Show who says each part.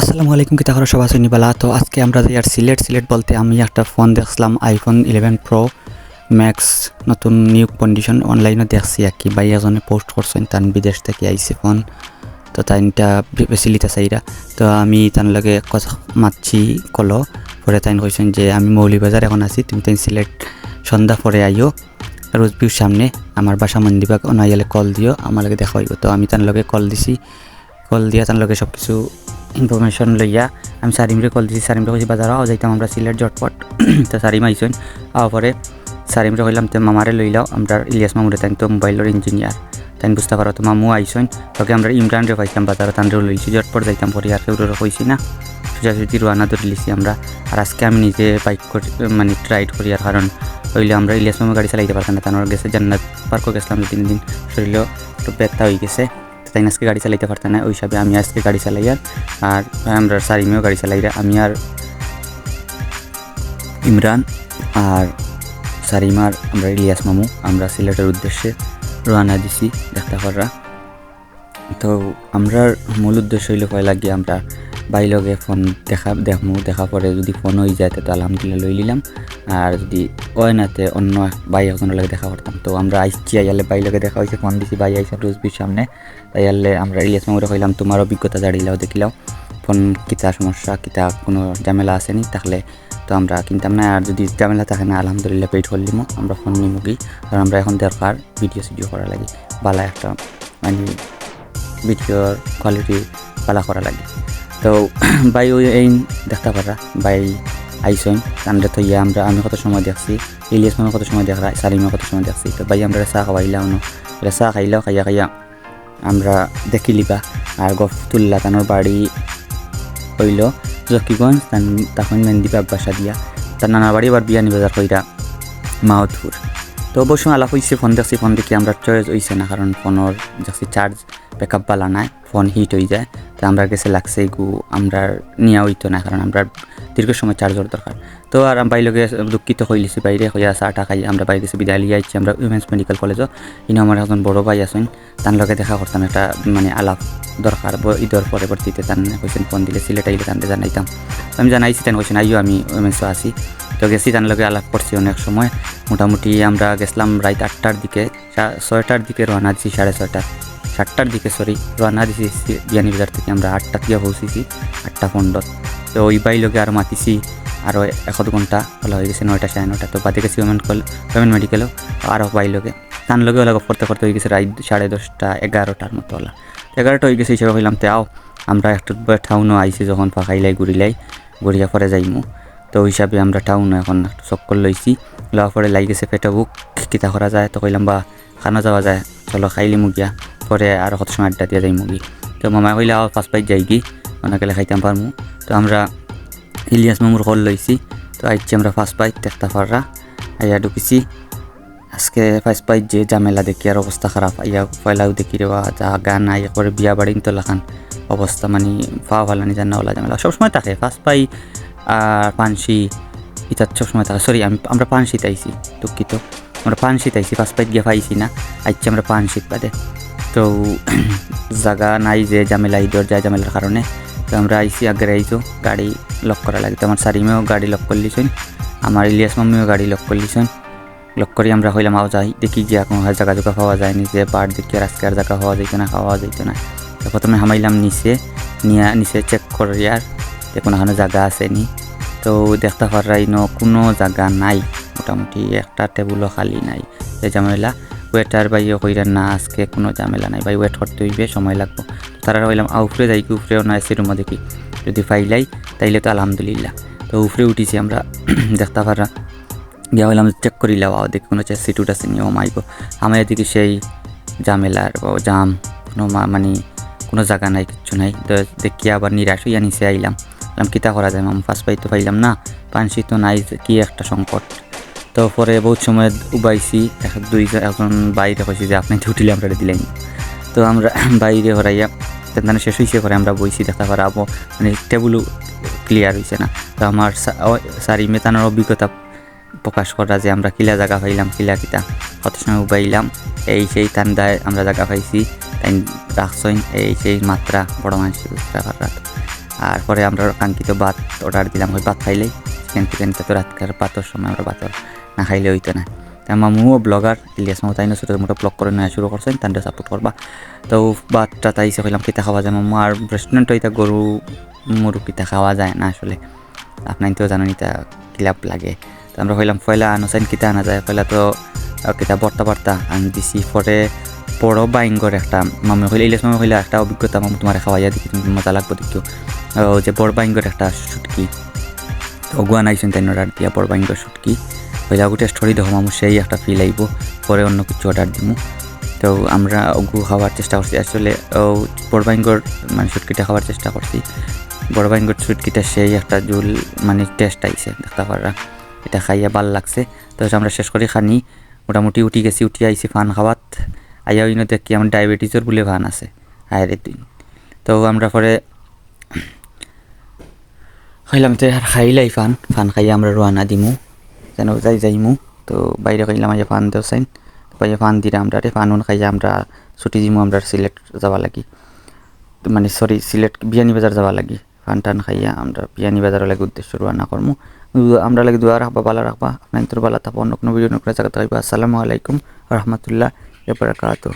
Speaker 1: আসসালামু আলাইকুম কিতা করো সবাই শুনি বালা তো আজকে আমরা যাই আর সিলেট সিলেট বলতে আমি একটা ফোন দেখছিলাম আইফোন ইলেভেন প্রো ম্যাক্স নতুন নিউ কন্ডিশন অনলাইনে দেখছি আর কি। ভাই এজনে পোস্ট করছেন তান বিদেশ থেকে আইসি ফোন তো তাইনটা বেশি চাইরা তো আমি তার লগে কথা মাতছি, কলো। পরে তাইন কইছেন যে, আমি মৌলিবাজার এখন আছি, তুমি তাই সিলেট সন্ধ্যা পরে আইও। রোজবিউর সামনে আমার বাসা মন্দিবাগ অনাইলে কল দিও, আমার লগে দেখা হইব। তো আমি তার লগে কল দিছি। কল দিয়া তার লগে সব কিছু ইনফরমেশন লইয়া, আমি সারিমরে কল দিছি সারিমরে কইছি বাজার আও যাইতাম আমরা সিলেট জটপট। তো সারিম আইসন আওয়ার পরে সারিমরে কইলাম, তে মামারে লইলাও আমরা ইলিয়াস মামুরে তাই তো মোবাইলের ইঞ্জিনিয়ার তাই বুঝতে পারো, তো মামু আইসন, তোকে আমরা ইমরান রে পাইতাম, বাজার তানরে লইছি, জটপট যাইতাম, পরে আর কেউ কইছি না। সোজাসুজি রোয়ানা ধরে লিছি আমরা, আর আজকে আমি নিজে বাইক করে মানে রাইড করি আর, কারণ হইলে আমরা ইলিয়াস মামু গাড়ি চালাইতে পারতাম না তানোর গেছে জান্নাত, পার্কও গেছিলাম দু তিন দিন, শরীরও একটু ব্যথা হয়ে গেছে। তাই আজকে গাড়ি চালাইতে পারতাম না, ওই হিসাবে আমি আজকে গাড়ি চালাই আর আমরা ইমিও গাড়ি চালাই আমি আর ইমরান আর সারিমার আমরা ইলিয়াস মামু, আমরা সিলেটের উদ্দেশ্যে রওনা দিছি দেখতে পাররা তো আমরা মূল উদ্দেশ্য হইলে কয় লাগিয়ে আমরা বাই লগে ফোন দেখা, দেখমু দেখা পরে যদি ফোন হয়ে যায় তো আলহামদুলিল্লাহ লই নিলাম। আর যদি ওই নাতে অন্য বাই একজনের লগে দেখা করতাম। তো আমরা আইসছি আইয়ালে বাই লগে দেখা হয়েছে ফোন দিছি বাই আইসা রোজবির সামনে। তাই আলে আমরা ইলিয়াস মামুরে কইলাম তোমার অভিজ্ঞতা জাড়িলাও দেখিলাও ফোন কিতা সমস্যা কিতা কোনো ঝামেলা আসেনি, তাহলে তো আমরা কিনতাম না। আর যদি ঝামেলা থাকে না, আলহামদুলিল্লাহ পেইড করলিমো আমরা ফোন নিমুগি কারণ আমরা এখন দরকার ভিডিও সিডিও করা লাগে, বালা একটা মানে ভিডিওর কোয়ালিটি পালা করা লাগে। তো বাই ওই এই দেখতে পারা বাই আইসন তান্ডে তো ইয়া, আমরা আমি কত সময় দেখছি, ইলিয়াস মামা কত সময় দেখা সালিমা কত সময় দেখছি, তো ভাই, আমরা চা খাওয়াইলাম না চা খাইলাও খাইয়া খাইয়া আমরা দেখিলিবা আর গফ তুল্লা তানোর বাড়ি হইল জকিগঞ্জ, তান তখন মেন্দিবাগ বাসা দিয়া তার নানা বাড়ি আবার বিয়ানি বাজার কইরা মাহতপুর তো অবশ্যই আলাপ হয়েছে ফোন দেখছি, ফোন দেখি আমরা চয়েস হয়েছে না, কারণ ফোনের দেখছি চার্জ ব্যাকআপ বালা নাই, ফোন হিট হয়ে যায়। তো আমরা গেছে লাগছে গু আমরা নিয়া হইতো না, কারণ আমরা দীর্ঘ সময় চার্জর দরকার। তো আর আমি বাইরে দুঃখিত হইলিছি, বাইরে হইয়া চাটা খাই, আমরা বাইরে গেছি, বিদায় লিয়ে আইছি, আমরা উইমেন্স মেডিকেল কলেজও ইনো আমার একজন বড় ভাই আছেন, তার লগে দেখা করতাম, একটা মানে আলাপ দরকার ঈদের পরবর্তীতে তার কইছেন ফোন দিলে, সিলেট আইলে তানতে জানাইতাম। আমি জানাইছি, তেন কইছেন আইও আমি উইমেন্সও আছি। তো গেছি, তার লগে আলাপ করছি অনেক সময়। মোটামুটি আমরা গেছিলাম রাত আটটার দিকে ছয়টার দিকে রওনা দিছি, সাড়ে ছয়টা সাতটার দিকে সরি রওনা দিছি বিয়ানীবাজার থেকে আমরা আটটা থেকে পৌঁছেছি, আটটা পনেরো তো ওই বাই লগে আর মাতিছি আরও এক ঘণ্টা বলা হয়ে গেছে, নয়টা সাড়ে নয়টা। তো বাদে গেছি ওমেন কল ওমেন মেডিকেলও আরও বাই লগে। তার লগে ওলা করতে করতে হয়ে গেছে রাত সাড়ে দশটা, এগারোটার মতো ওলা। এগারোটা হয়ে গেছে হিসেবে হইলাম তে আও, আমরা একটু টাউনও আইছি যখন ফাঁকাইলাই ঘুরিলাই ঘুরিয়া পরে যাইমু। তো ওই হিসাবে আমরা টাউনও এখন একটু চক্কর লইছি। লওয়ার পরে লাগি গেছে পেটে বুক কিতা করা যায়? তো কইলাম, বা খানা যাওয়া যায়, চলো খাইলি মুগিয়া পরে আর কত সময় আড্ডা দিয়ে যাই মুগি তো মামা কইলে, আও ফার্স্ট পাইট যাই কি অনেকে খাইতাম পারমু। তো আমরা ইলিয়াস মামুর কল লইছি। তো আইছি আমরা ফার্স্ট পাইট দেখতে পাররা আইয়া ঢুকিছি। আজকে ফার্স্ট পাইট যে জামেলা দেখি আর অবস্থা খারাপ। আইয়া পয়লাও দেখি রে যা গান আইয়া করে বিয়া বাড়ি তো লাখান। অবস্থা মানে পা ভালানি জানা ওলা জামেলা সবসময় থাকে ফার্স্ট পাই আর পানসি ইতার সবসময় থাকে। সরি আমি, আমরা পানশিত আইছি, দুঃখিত। আমরা পানশিত আইছি ফার্স্ট পাইট গিয়ে পাইছি না। আইছি আমরা পানশিত বাদে। তো জায়গা নাই যে ঝামেলা ঈদর যায় ঝামেলার কারণে তো আমরা আইসি আগে আইছো, গাড়ি লক করা লাগে। আমার সারিমেও গাড়ি লক করলিছেন আমার ইলিয়াস মাম্মিও গাড়ি লক করলিছেন লক করি আমরা হইলাম আও যাই। দেখি গিয়া কোনো হয় জায়গা জোগা পাওয়া যায়নি যে বার দেখি আর জায়গা হওয়া যাইতো না খাওয়া যাইতো না। তো প্রথমে হামাইলাম নিচে, নিয়ে নিচে চেক করি আর যে কোনো কোনো জায়গা আসেনি তো দেখতে পারাই ন, কোনো জায়গা নাই। মোটামুটি একটা টেবুলও খালি নাই। যে ঝামেলা ওয়েটার বাইও কইরা, না, আজকে কোনো ঝামেলা নাই, ভাই, ওয়েট করতে হইবে, সময় লাগবো। তারা হইলাম আ উপরে যাই কি উপরেও না এসি রুমও দেখি, যদি ফাইলাই তাইলে তো আলহামদুলিল্লাহ। তো উফরে উঠিছি আমরা, দেখতে পারা গিয়া হইলাম চেক করিলাম আও দেখি কোনো সিট উঠাছে নি, ও মাইগো আমার এদিকে সেই ঝামেলার ও জাম, কোনো মানে কোনো জায়গা নাই, কিচ্ছু নাই। তো দেখি আবার নিরাশ হইয়া নিচে আইলাম। কিতা করা যায়, মাম? ফার্স্ট পাই তো পাইলাম না, পানসি তো নাই কি একটা সংকট? তো পরে বহুত সময় উবাইছি এক দুই এখন বাইরে কইছি যে আপনি উঠিলে আমরা দিলেন তো আমরা বাইরে হরাইয়া তেন শেষ হয়েছে করে আমরা বইছি দেখা পারাবো মানে টেবুলও ক্লিয়ার হয়েছে না। তো আমার সারি মেতানোর অভিজ্ঞতা প্রকাশ করা যে আমরা কিলা জায়গা পাইলাম, কিলা কিতা। কত সময় উবাইলাম, এই সেই ঠান্ডায় আমরা জায়গা পাইছি তাই রাখছইন এই সেই মাত্রা বড় মানুষ বুঝতে পারা আর পরে আমরা কাঙ্ক্ষিত ভাত অর্ডার দিলাম, ওই ভাত খাইলেই চিকেন চিকেন তো রাতকার ভাতর সময় আমরা ভাত না খাইলে হইতো না। তা মামুও ব্লগার ইলিয়াস মামু তাই ছোটো মোটো ব্লগ করে নেওয়া শুরু করছেন তাদের সাপোর্ট করবা। তো ভাতটা তাইছে কইলাম, পিঠা খাওয়া যায় মামু আর রেস্টুরেন্ট ইতা গরু মুরু পিঠা খাওয়া যায় না আসলে। আপনার তো জানেন ইতা কিলাপ লাগে। তো আমরা কইলাম, পয়লা আনুসাইন কিতা আনা যায়? পয়লা তো কিতা বর্তা বর্তা আনি দিছি। পরে বড় বাইঙ্গর একটা মামু কইলে, ইলিয়াস মামু কইলে একটা অভিজ্ঞতা মামু তোমার খাওয়াইয়া দেখি, তুমি মজা লাগবো দেখিও। যে বড় বাইঙ্গর একটা শুটকি তো গুয়ান আইসেন তাই অর্ডার দিয়া বড় বাইঙ্গর শুটকি ওগুলো টেস্ট করি দেখো মামু সেই একটা ফিল আইব, পরে অন্য কিছু অর্ডার দিমু। তো আমরা ওগু খাওয়ার চেষ্টা করছি। আসলে ও বড় বাইঙ্গর মানে শুটকিটা খাওয়ার চেষ্টা করছি। বড় বাইঙ্গর শুটকিটা সেই একটা জুল মানে টেস্ট আইছে, দেখতে পারা এটা খাইয়া ভালো লাগছে। তো আমরা শেষ করে খানি। মোটামুটি উঠি গেছি, উঠি আইছি ফান খাওয়াত। আইয়া ওইন দেখি আমার ডায়াবেটিসের বলে ফান আছে। হায়রে তুই তো আমরা পরে খাইলাম তো আর খাইলাই ফান। ফান খাইয়া আমরা রোয়ানা দিমু। যেন যাই যাইমু? তো বাইরে খাইলাম আইয়া ফান দেও চাইন পাইয়া ফান দিরা আমরা রে, ফানুন খাইয়া আমরা ছুটি দিমু, আমরা সিলেট যাওয়া লাগি। মানে সরি, সিলেট বিয়ানি বাজার যাওয়া লাগি। ফান টান খাইয়া আমরা বিয়ানি বাজারের লাগি উদ্দেশ্য রোয়ানা করমু। আমরা লাগি দোয়া রাখবা, বালা রাখবা। আপনার তোর বালা থাকব অন্য কোনো ভিডিও নকরা জায়গা থাকবা আসসালামু আলাইকুম রহমতুল্লাহ বারাকাতুহ।